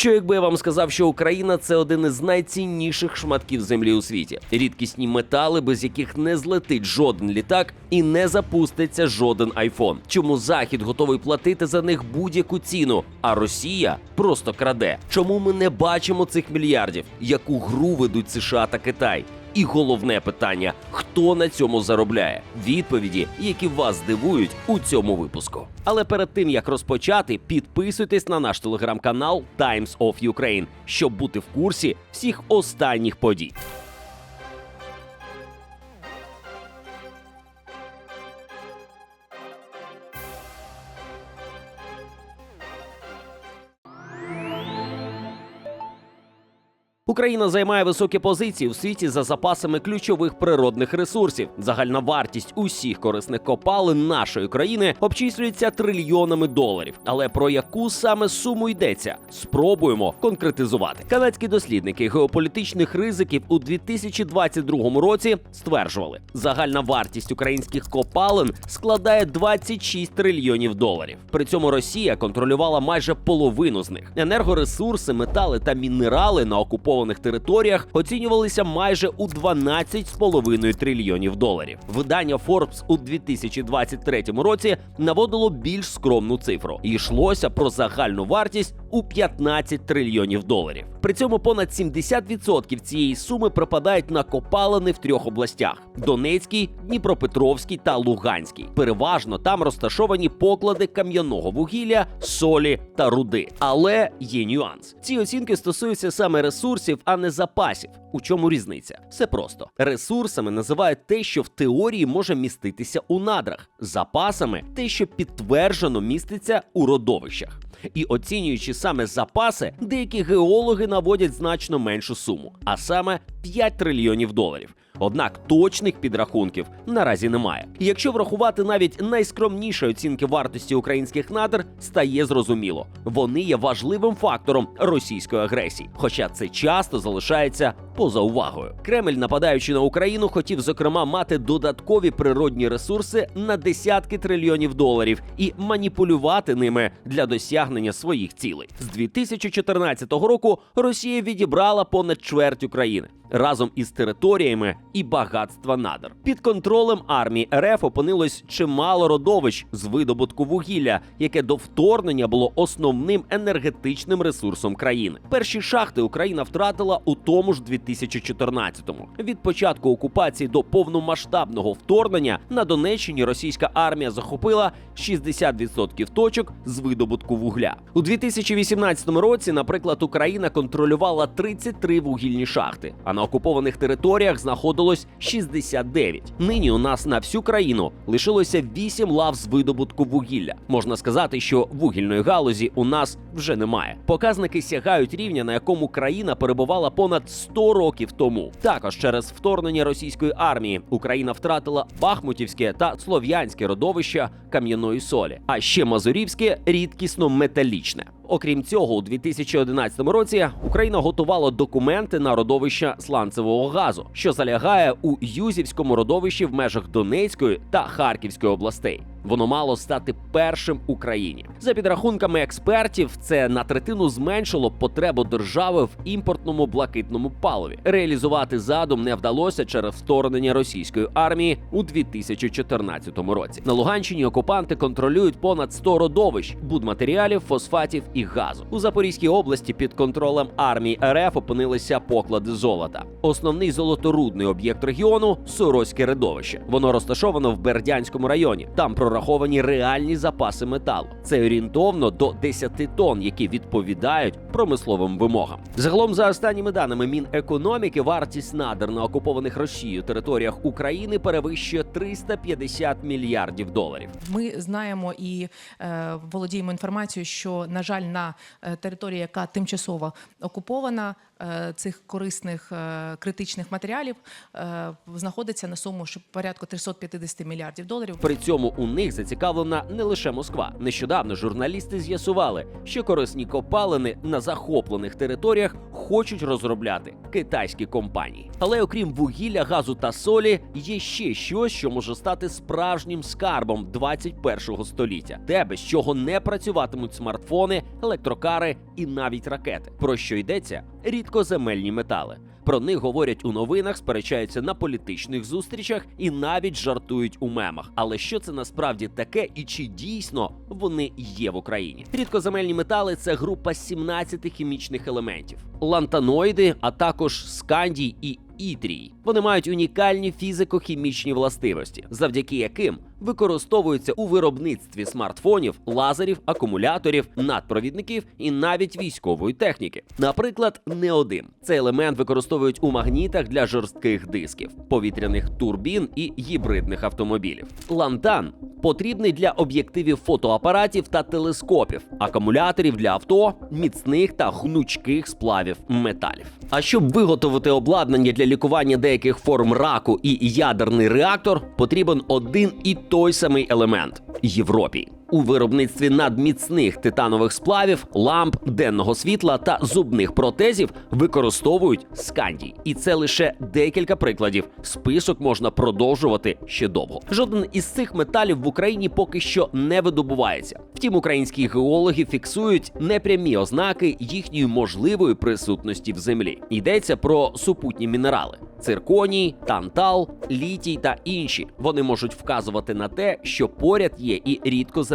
Що якби я вам сказав, що Україна це один із найцінніших шматків землі у світі, рідкісні метали, без яких не злетить жоден літак і не запуститься жоден айфон. Чому Захід готовий платити за них будь-яку ціну, а Росія просто краде? Чому ми не бачимо цих мільярдів? Яку гру ведуть США та Китай? І головне питання: хто на цьому заробляє? Відповіді, які вас здивують у цьому випуску. Але перед тим як розпочати, підписуйтесь на наш телеграм-канал Times of Ukraine, щоб бути в курсі всіх останніх подій. Україна займає високі позиції в світі за запасами ключових природних ресурсів. Загальна вартість усіх корисних копалин нашої країни обчислюється трильйонами доларів. Але про яку саме суму йдеться? Спробуємо конкретизувати. Канадські дослідники геополітичних ризиків у 2022 році стверджували, загальна вартість українських копалин складає 26 трильйонів доларів. При цьому Росія контролювала майже половину з них. Енергоресурси, метали та мінерали на окупованих територіях оцінювалися майже у 12,5 трильйонів доларів. Видання Forbes у 2023 році наводило більш скромну цифру. І йшлося про загальну вартість у 15 трильйонів доларів. При цьому понад 70% цієї суми припадають на копалини в трьох областях: Донецькій, Дніпропетровській та Луганській. Переважно там розташовані поклади кам'яного вугілля, солі та руди. Але є нюанс. Ці оцінки стосуються саме ресурсів, а не запасів. У чому різниця? Все просто ресурсами називають те, що в теорії може міститися у надрах, запасами те, що підтверджено міститься у родовищах. І оцінюючи саме запаси, деякі геологи наводять значно меншу суму, а саме 5 трильйонів доларів. Однак точних підрахунків наразі немає. Якщо врахувати навіть найскромніші оцінки вартості українських надр, стає зрозуміло, вони є важливим фактором російської агресії, хоча це часто залишається поза увагою. Кремль, нападаючи на Україну, хотів зокрема мати додаткові природні ресурси на десятки трильйонів доларів і маніпулювати ними для досягнення своїх цілей. З 2014 року Росія відібрала понад чверть України разом із територіями і багатства надр. Під контролем армії РФ опинилось чимало родовищ з видобутку вугілля, яке до вторгнення було основним енергетичним ресурсом країни. Перші шахти Україна втратила у тому ж 2014-му. Від початку окупації до повномасштабного вторгнення на Донеччині російська армія захопила 60% точок з видобутку вугля. У 2018 році, наприклад, Україна контролювала 33 вугільні шахти. А на окупованих територіях знаходилось 69. Нині у нас на всю країну лишилося 8 лав з видобутку вугілля. Можна сказати, що вугільної галузі у нас вже немає. Показники сягають рівня, на якому країна перебувала понад 100 років тому. Також через вторгнення російської армії Україна втратила Бахмутівське та Слов'янське родовища кам'яної солі, а ще Мазурівське рідкісно металічне. Окрім цього, у 2011 році Україна готувала документи на родовища сланцевого газу, що залягає у Юзівському родовищі в межах Донецької та Харківської областей. Воно мало стати першим в Україні. За підрахунками експертів, це на третину зменшило потребу держави в імпортному блакитному паливі. Реалізувати задум не вдалося через вторгнення російської армії у 2014 році. На Луганщині окупанти контролюють понад 100 родовищ будматеріалів, фосфатів і газу. У Запорізькій області під контролем армії РФ опинилися поклади золота. Основний золоторудний об'єкт регіону Сорозьке родовище. Воно розташовано в Бердянському районі. Там прораховані реальні запаси металу. Це орієнтовно до 10 тонн, які відповідають промисловим вимогам. Загалом, за останніми даними Мінекономіки, вартість надр на окупованих Росією територіях України перевищує 350 мільярдів доларів. Ми знаємо і е, володіємо інформацією, що на жаль, на е, території, яка тимчасово окупована, е, цих корисних е, критичних матеріалів знаходиться на суму порядку 350 мільярдів доларів. При цьому у них зацікавлена не лише Москва. Нещодавно журналісти з'ясували, що корисні копалини на захоплених територіях хочуть розробляти китайські компанії. Але окрім вугілля, газу та солі, є ще щось, що може стати справжнім скарбом 21-го століття, те, без чого не працюватимуть смартфони, електрокари і навіть ракети. Про що йдеться? Рідкоземельні метали. Про них говорять у новинах, сперечаються на політичних зустрічах і навіть жартують у мемах. Але що це насправді таке і чи дійсно вони є в Україні? Рідкоземельні метали це група 17 хімічних елементів, лантаноїди, а також скандій і ітрій. Вони мають унікальні фізико-хімічні властивості, завдяки яким використовуються у виробництві смартфонів, лазерів, акумуляторів, надпровідників і навіть військової техніки. Наприклад, неодим. Цей елемент використовують у магнітах для жорстких дисків, повітряних турбін і гібридних автомобілів. Лантан потрібний для об'єктивів фотоапаратів та телескопів, акумуляторів для авто, міцних та гнучких сплавів металів. А щоб виготовити обладнання для лікування деяких форм раку і ядерний реактор, потрібен один і той самий елемент Європій. У виробництві надміцних титанових сплавів, ламп, денного світла та зубних протезів використовують скандій. І це лише декілька прикладів. Список можна продовжувати ще довго. Жоден із цих металів в Україні поки що не видобувається. Втім, українські геологи фіксують непрямі ознаки їхньої можливої присутності в землі. Йдеться про супутні мінерали. Цирконій, тантал, літій та інші вони можуть вказувати на те, що поряд є і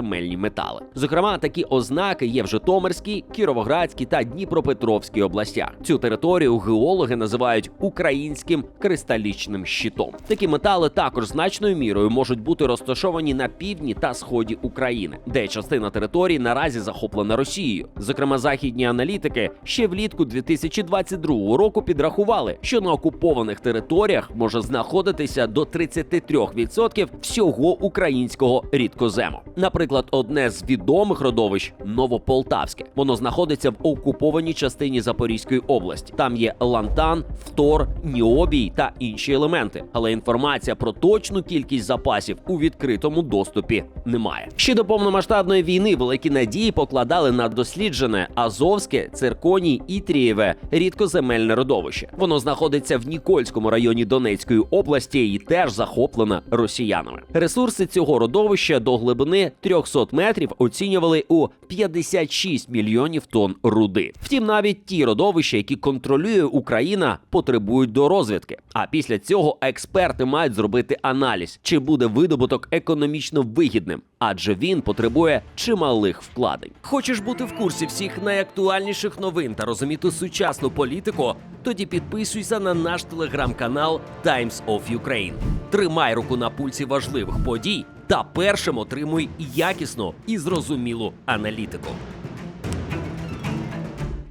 рідкоземельні метали. Зокрема, такі ознаки є в Житомирській, Кіровоградській та Дніпропетровській областях. Цю територію геологи називають українським кристалічним щитом. Такі метали також значною мірою можуть бути розташовані на півдні та сході України, де частина території наразі захоплена Росією. Зокрема, західні аналітики ще влітку 2022 року підрахували, що на окупованих територіях може знаходитися до 33% всього українського рідкозему. Наприклад, одне з відомих родовищ Новополтавське. Воно знаходиться в окупованій частині Запорізької області. Там є лантан, фтор, ніобій та інші елементи. Але інформація про точну кількість запасів у відкритому доступі немає. Ще до повномасштабної війни великі надії покладали на досліджене Азовське, Цирконій і Трієве рідкоземельне родовище. Воно знаходиться в Нікольському районі Донецької області і теж захоплене росіянами. Ресурси цього родовища до глибини 300 метрів оцінювали у 56 мільйонів тонн руди. Втім, навіть ті родовища, які контролює Україна, потребують до розвідки. А після цього експерти мають зробити аналіз, чи буде видобуток економічно вигідним, адже він потребує чималих вкладень. Хочеш бути в курсі всіх найактуальніших новин та розуміти сучасну політику? Тоді підписуйся на наш телеграм-канал Times of Ukraine. Тримай руку на пульсі важливих подій та першим отримуй якісну і зрозумілу аналітику.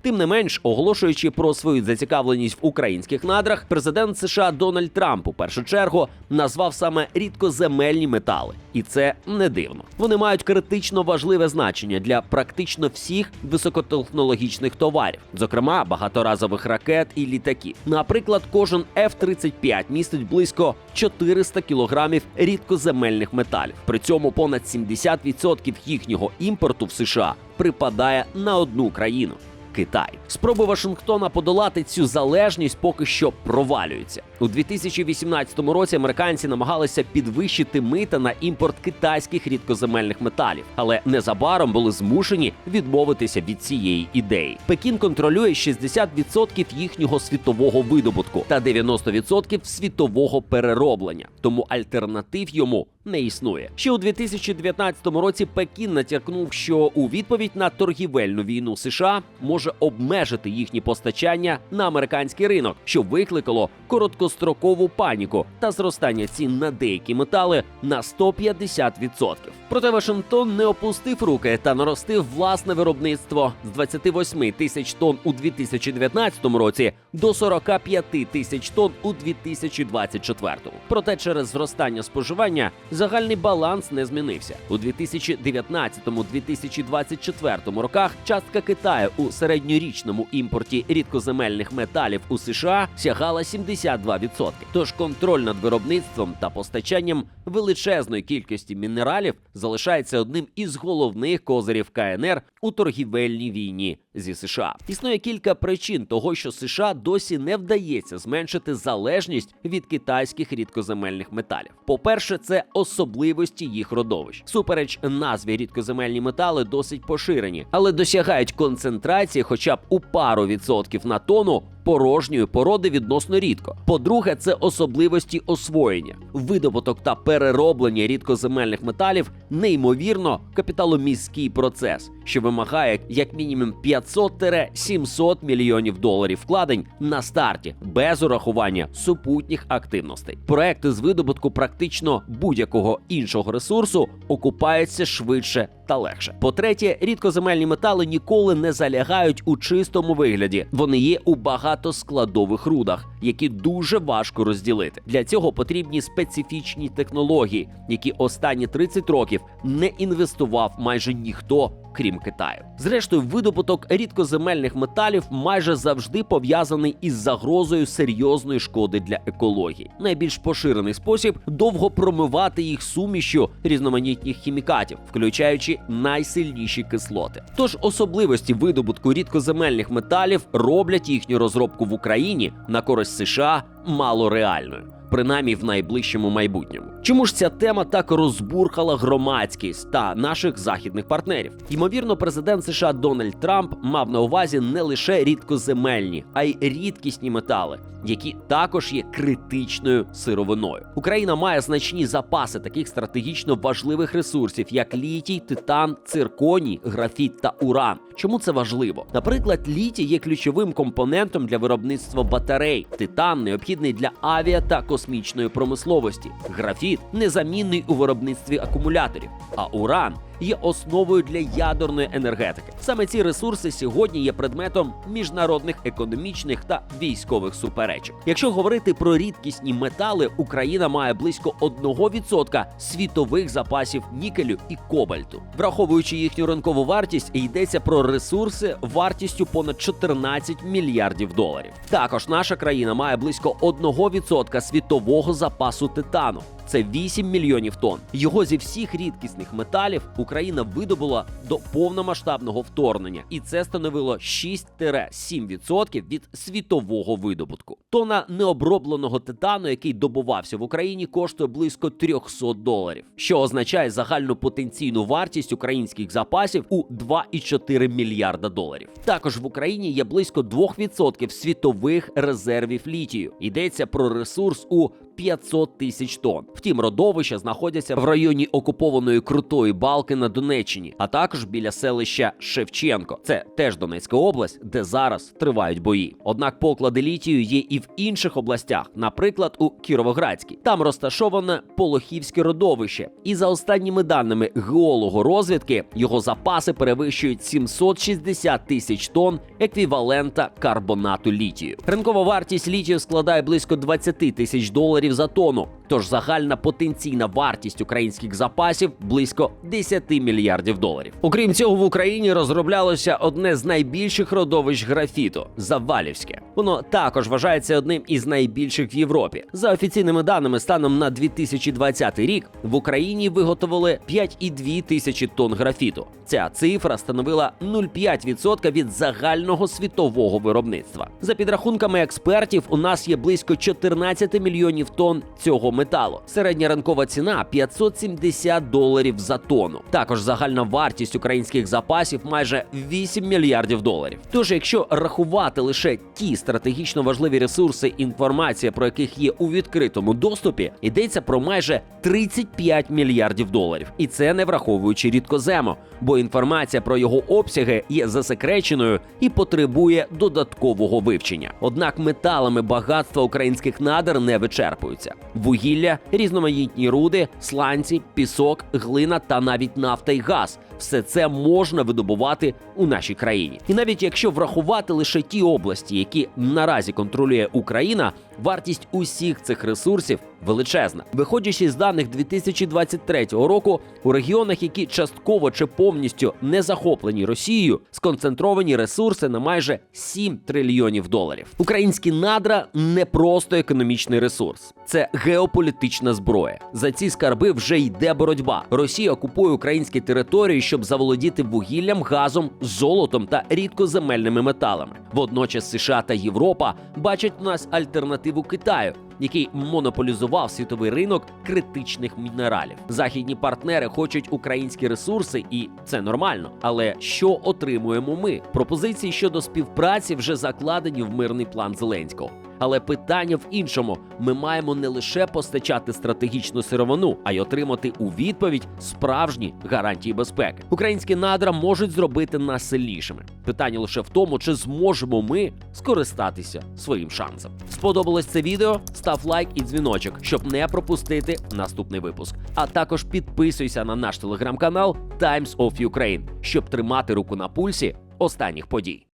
Тим не менш, оголошуючи про свою зацікавленість в українських надрах, президент США Дональд Трамп у першу чергу назвав саме рідкоземельні метали, і це не дивно. Вони мають критично важливе значення для практично всіх високотехнологічних товарів, зокрема багаторазових ракет і літаків. Наприклад, кожен F-35 містить близько 400 кілограмів рідкоземельних металів. При цьому понад 70% їхнього імпорту в США припадає на одну країну. Китай. Спроби Вашингтона подолати цю залежність поки що провалюються. У 2018 році американці намагалися підвищити мита на імпорт китайських рідкоземельних металів, але незабаром були змушені відмовитися від цієї ідеї. Пекін контролює 60% їхнього світового видобутку та 90% світового перероблення, тому альтернатив йому не існує. Ще у 2019 році Пекін натякнув, що у відповідь на торгівельну війну США може обмежити їхні постачання на американський ринок, що викликало короткострокову паніку та зростання цін на деякі метали на 150%. Проте Вашингтон не опустив руки та наростив власне виробництво з 28 тисяч тонн у 2019 році до 45 тисяч тонн у 2024. Проте через зростання споживання загальний баланс не змінився. У 2019-2024 роках частка Китаю у середньорічному імпорті рідкоземельних металів у США сягала 72%. Тож контроль над виробництвом та постачанням величезної кількості мінералів залишається одним із головних козирів КНР у торгівельній війні зі США. Існує кілька причин того, що США досі не вдається зменшити залежність від китайських рідкоземельних металів. По-перше, це особливості їх родовищ. Супереч назві рідкоземельні метали досить поширені, але досягають концентрації хоча б у пару відсотків на тонну порожньої породи відносно рідко. По-друге, це особливості освоєння. Видобуток та перероблення рідкоземельних металів неймовірно капіталоміський процес, що вимагає як мінімум 500-700 мільйонів доларів вкладень на старті без урахування супутніх активностей. Проекти з видобутку практично будь-якого іншого ресурсу окупаються швидше та легше. По-третє, рідкоземельні метали ніколи не залягають у чистому вигляді. Вони є у багатоскладових рудах, які дуже важко розділити. Для цього потрібні специфічні технології, які останні 30 років не інвестував майже ніхто. Крім Китаю, зрештою, видобуток рідкоземельних металів майже завжди пов'язаний із загрозою серйозної шкоди для екології. Найбільш поширений спосіб довго промивати їх сумішю різноманітних хімікатів, включаючи найсильніші кислоти. Тож особливості видобутку рідкоземельних металів роблять їхню розробку в Україні на користь США мало реальною. Принаймні в найближчому майбутньому. Чому ж ця тема так розбурхала громадськість та наших західних партнерів? Ймовірно, президент США Дональд Трамп мав на увазі не лише рідкоземельні, а й рідкісні метали, які також є критичною сировиною. Україна має значні запаси таких стратегічно важливих ресурсів, як літій, титан, цирконій, графіт та уран. Чому це важливо? Наприклад, літій є ключовим компонентом для виробництва батарей. Титан необхідний для авіа та космічної промисловості. Графіт незамінний у виробництві акумуляторів, а уран є основою для ядерної енергетики. Саме ці ресурси сьогодні є предметом міжнародних економічних та військових суперечок. Якщо говорити про рідкісні метали, Україна має близько 1% світових запасів нікелю і кобальту. Враховуючи їхню ринкову вартість, йдеться про ресурси вартістю понад 14 мільярдів доларів. Також наша країна має близько 1% світового запасу титану. Це 8 мільйонів тонн. Його зі всіх рідкісних металів Україна видобула до повномасштабного вторгнення, і це становило 6-7% від світового видобутку. Тона необробленого титану, який добувався в Україні, коштує близько 300 доларів, що означає загальну потенційну вартість українських запасів у 2,4 мільярда доларів. Також в Україні є близько 2% світових резервів літію. Йдеться про ресурс у 500 тисяч тонн. Втім, родовища знаходяться в районі окупованої крутої балки на Донеччині, а також біля селища Шевченко. Це теж Донецька область, де зараз тривають бої. Однак поклади літію є і в інших областях, наприклад, у Кіровоградській. Там розташоване Полохівське родовище, і за останніми даними геологорозвідки його запаси перевищують 760 тисяч тонн еквівалента карбонату літію. Ринкова вартість літію складає близько 20 тисяч доларів за тонну. Тож загальна потенційна вартість українських запасів близько 10 мільярдів доларів. Окрім цього, в Україні розроблялося одне з найбільших родовищ графіту Завалівське. Воно також вважається одним із найбільших в Європі. За офіційними даними, станом на 2020 рік в Україні виготовили 5,2 тисячі тонн графіту. Ця цифра становила 0,5% від загального світового виробництва. За підрахунками експертів, у нас є близько 14 мільйонів тонн цього металу. Середня ринкова ціна 570 доларів за тонну. Також загальна вартість українських запасів майже 8 мільярдів доларів. Тож, якщо рахувати лише ті стратегічно важливі ресурси, інформація про яких є у відкритому доступі, йдеться про майже 35 мільярдів доларів. І це не враховуючи рідкозему, бо інформація про його обсяги є засекреченою і потребує додаткового вивчення. Однак металами багатства українських надр не вичерпуються: вугілля, різноманітні руди, сланці, пісок, глина та навіть нафта й газ. Все це можна видобувати у нашій країні. І навіть якщо врахувати лише ті області, які наразі контролює Україна, вартість усіх цих ресурсів величезна. Виходячи з даних 2023 року, у регіонах, які частково чи повністю не захоплені Росією, сконцентровані ресурси на майже 7 трильйонів доларів. Українські надра не просто економічний ресурс, це геополітична зброя. За ці скарби вже йде боротьба. Росія окупує українські території, щоб заволодіти вугіллям, газом, золотом та рідкоземельними металами. Водночас США та Європа бачать в нас альтернативу Китаю. Який монополізував світовий ринок критичних мінералів. Західні партнери хочуть українські ресурси, і це нормально. Але що отримуємо ми? Пропозиції щодо співпраці вже закладені в мирний план Зеленського. Але питання в іншому: ми маємо не лише постачати стратегічну сировину, а й отримати у відповідь справжні гарантії безпеки. Українські надра можуть зробити нас сильнішими. Питання лише в тому, чи зможемо ми скористатися своїм шансом. Сподобалось це відео? Став лайк і дзвіночок, щоб не пропустити наступний випуск. А також підписуйся на наш телеграм-канал Times of Ukraine, щоб тримати руку на пульсі останніх подій.